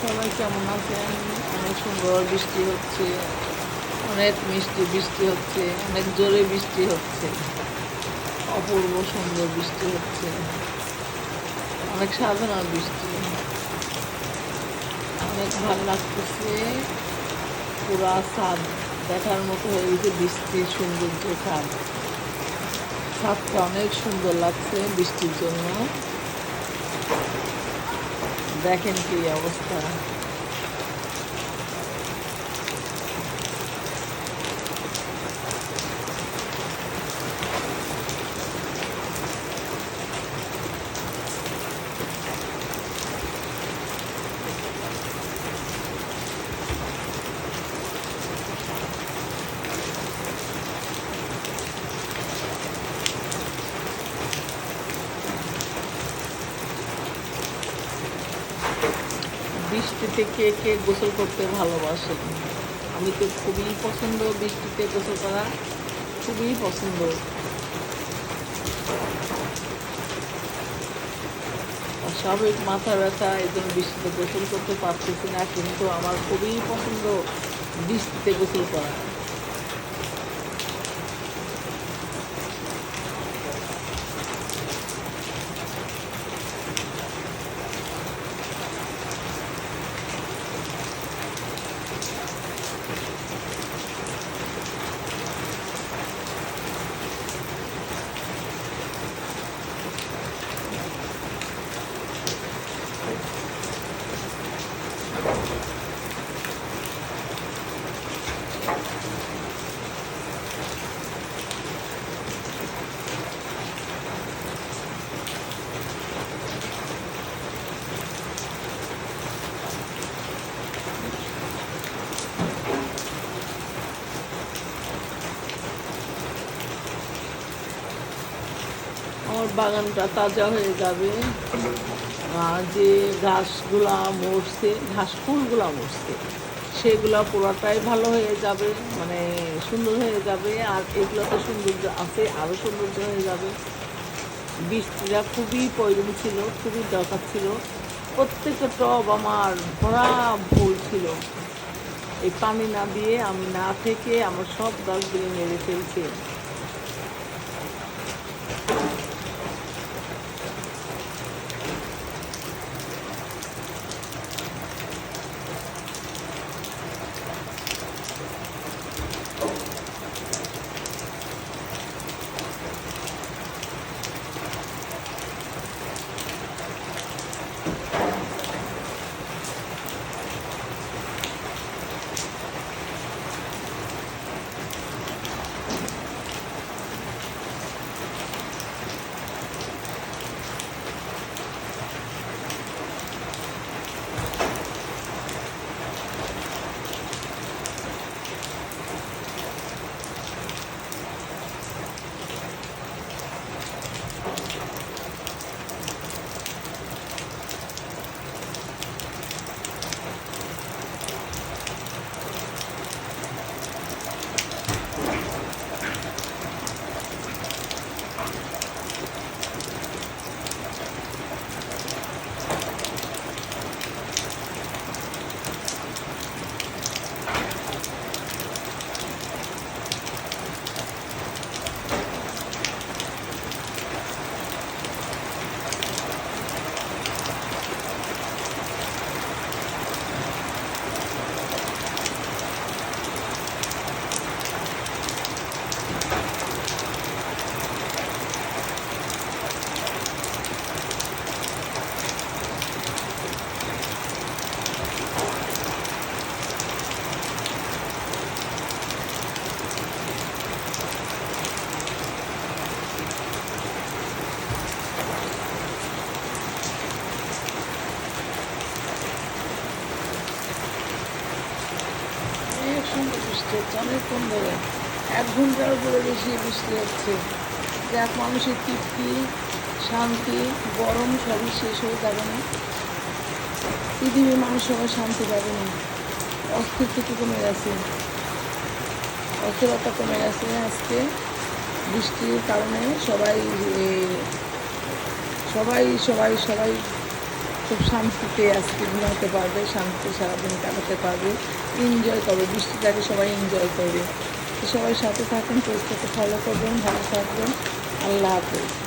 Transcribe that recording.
সবাই কেমন আছেন? অনেক সুন্দর বৃষ্টি হচ্ছে। অনেক মিষ্টি বৃষ্টি হচ্ছে। অনেক জোরে বৃষ্টি হচ্ছে। অপূর্ব সুন্দর বৃষ্টি হচ্ছে। অনেক সাধারণ বৃষ্টি। অনেক ভালো লাগতেছে। পুরা ছাদ দেখার মতো হয়ে গেছে বৃষ্টির সৌন্দর্য ছাদ। ছাদটা অনেক সুন্দর লাগছে বৃষ্টির জন্য। দেখেন কি অবস্থা বৃষ্টিতে কে কে গোসল করতে ভালোবাসে? আমি তো খুবই পছন্দ বৃষ্টিতে গোসল করা। খুবই পছন্দ। স্বাভাবিক মাথা ব্যথা, এই জন্য বৃষ্টিতে গোসল করতে পারতেছি না, কিন্তু আমার খুবই পছন্দ বৃষ্টিতে গোসল করা। আমার বাগানটা তাজা হয়ে যাবে। যে ঘাসগুলা মরছে ঘাস ফুলগুলা মরছে। সেগুলো পুরোটাই ভালো হয়ে যাবে মানে সুন্দর হয়ে যাবে, আর এগুলো তো সৌন্দর্য আছে আরও সৌন্দর্য হয়ে যাবে। বৃষ্টিটা খুবই প্রয়োজন ছিল, খুবই দরকার ছিল। প্রত্যেকটা টব আমার ভরা ভুল ছিল। এই পানি না দিয়ে আমি না থেকে আমার সব গাছগুলি মেরে ফেলছে। সুন্দর বৃষ্টি হচ্ছে অনেকক্ষণ ধরে এক ঘণ্টার উপরে বেশি বৃষ্টি হচ্ছে। যাক, মানুষের তৃপ্তি, শান্তি, গরম সবই শেষ হয়ে যাবে না। পৃথিবীর মানুষ সবাই শান্তি পাবে না। অস্থিরতা কমে গেছে। অস্থিরতা কমে গেছে আজকে। বৃষ্টির কারণে সবাই সবাই সবাই সবাই খুব শান্তিতে আজকে ঘুমাতে পারবে, শান্তিতে সারাদিন কাটাতে পারবে এনজয় করবে বৃষ্টি থাকে সবাই এনজয় করবে। সবাই সাথে থাকুন পেজটাকে ফলো করবেন, ভালো থাকবেন। আল্লাহ হাফেজ।